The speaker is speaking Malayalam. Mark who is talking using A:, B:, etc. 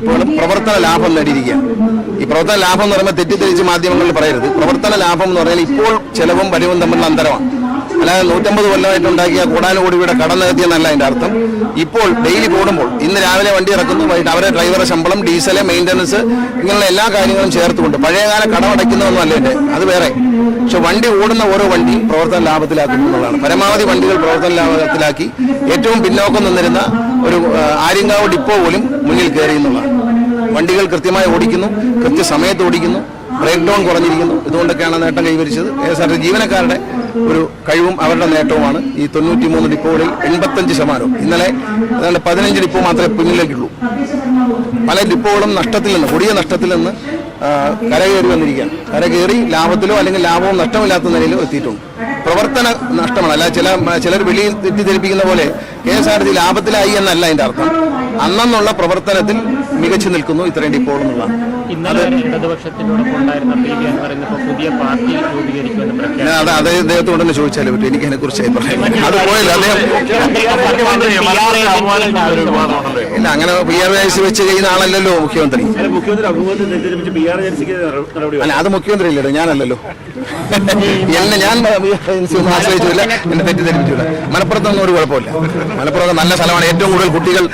A: ഇപ്പോൾ പ്രവർത്തന ലാഭം നേടിയിരിക്കുകയാണ്. ഈ പ്രവർത്തന ലാഭം എന്ന് പറയുമ്പോൾ തെറ്റിദ്ധരിച്ച് മാധ്യമങ്ങളിൽ പറയരുത്. പ്രവർത്തന ലാഭം എന്ന് പറഞ്ഞാൽ ഇപ്പോൾ ചെലവും വരവും തമ്മിലുള്ള അന്തരമാണ്. അല്ലാതെ നൂറ്റമ്പത് കൊല്ലമായിട്ട് ഉണ്ടാക്കിയ കോടാനുകോടി രൂപയുടെ കടം നികത്തിയെന്നല്ല അതിന്റെ അർത്ഥം. ഇപ്പോൾ ഡെയിലി കൂടുമ്പോൾ ഇന്ന് രാവിലെ വണ്ടി ഇറക്കുന്നു വൈകിട്ട് അവരെ ഡ്രൈവറെ ശമ്പളം ഡീസൽ മെയിന്റനൻസ് ഇങ്ങനെയുള്ള എല്ലാ കാര്യങ്ങളും ചേർത്തുകൊണ്ട് പഴയകാല കടമടയ്ക്കുന്നതൊന്നും അല്ല എന്റെ അത് വേറെ. പക്ഷെ വണ്ടി ഓടുന്ന ഓരോ വണ്ടി പ്രവർത്തന ലാഭത്തിലാക്കുന്നു എന്നുള്ളതാണ്. പരമാവധി വണ്ടികൾ പ്രവർത്തന ലാഭത്തിലാക്കി ഏറ്റവും പിന്നോക്കം നിന്നിരുന്ന ഒരു ആര്യങ്കാവ് ഡിപ്പോ പോലും മുന്നിൽ കയറി എന്നുള്ളതാണ് വണ്ടികൾ കൃത്യമായി ഓടിക്കുന്നു കൃത്യസമയത്ത് ഓടിക്കുന്നു ബ്രേക്ക് ഡൗൺ കുറഞ്ഞിരിക്കുന്നു. ഇതുകൊണ്ടൊക്കെയാണ് നേട്ടം കൈവരിച്ചത്. കെ എസ് ആർ ടി ജീവനക്കാരുടെ ഒരു കഴിവും അവരുടെ നേട്ടവുമാണ്. ഈ തൊണ്ണൂറ്റി മൂന്ന് ഡിപ്പോകളിൽ എൺപത്തഞ്ച് ശതമാനവും. ഇന്നലെ ഏതാണ്ട് പതിനഞ്ച് ഡിപ്പോ മാത്രമേ പിന്നിലേക്കുള്ളൂ. പല ഡിപ്പോകളും നഷ്ടത്തിൽ നിന്ന് കൊടിയ നഷ്ടത്തിൽ നിന്ന് ആ, കരകയറി വന്നിരിക്കുകയാണ്. കരകയറി ലാഭത്തിലോ അല്ലെങ്കിൽ ലാഭവും നഷ്ടമില്ലാത്ത നിലയിലോ എത്തിയിട്ടുണ്ട്. പ്രവർത്തന നഷ്ടമാണ്. അല്ല ചില ചിലർ വെളിയിൽ തെറ്റിദ്ധരിപ്പിക്കുന്ന പോലെ കെ എസ് ആർ ടി ലാഭത്തിലായി എന്നല്ല അതിന്റെ അർത്ഥം. അന്നെന്നുള്ള പ്രവർത്തനത്തിൽ മികച്ചു നിൽക്കുന്നു ഇത്രയും ഡിപ്പോൾ എന്നുള്ളതാണ്.
B: ഇന്നലെ ഇടതുപക്ഷത്തിനോടൊപ്പം ഉണ്ടായിരുന്ന പി വി അൻവർ ഇന്നിപ്പോ പുതിയ പാർട്ടി രൂപീകരിക്കുമെന്ന്
A: അത് അത് അദ്ദേഹത്തോട് തന്നെ ചോദിച്ചാലേ പറ്റും. എനിക്ക് അതിനെ കുറിച്ച് പറയാം അത് പോയല്ലോ അദ്ദേഹം ഇല്ല അങ്ങനെ പി ആർ വയസ്സ് വെച്ച് ചെയ്യുന്ന ആളല്ലല്ലോ മുഖ്യമന്ത്രി. അല്ല അത് മുഖ്യമന്ത്രി അല്ലല്ലോ ഞാനല്ലല്ലോ. എന്നെ ഞാൻ ഏജൻസി ഒന്നും ആശ്രയിച്ചില്ല എന്നെ തെറ്റിദ്ധരിപ്പിച്ചില്ല. മലപ്പുറത്തൊന്നും ഒരു കുഴപ്പമില്ല. മലപ്പുറം നല്ല സ്ഥലമാണ്. ഏറ്റവും കൂടുതൽ കുട്ടികൾ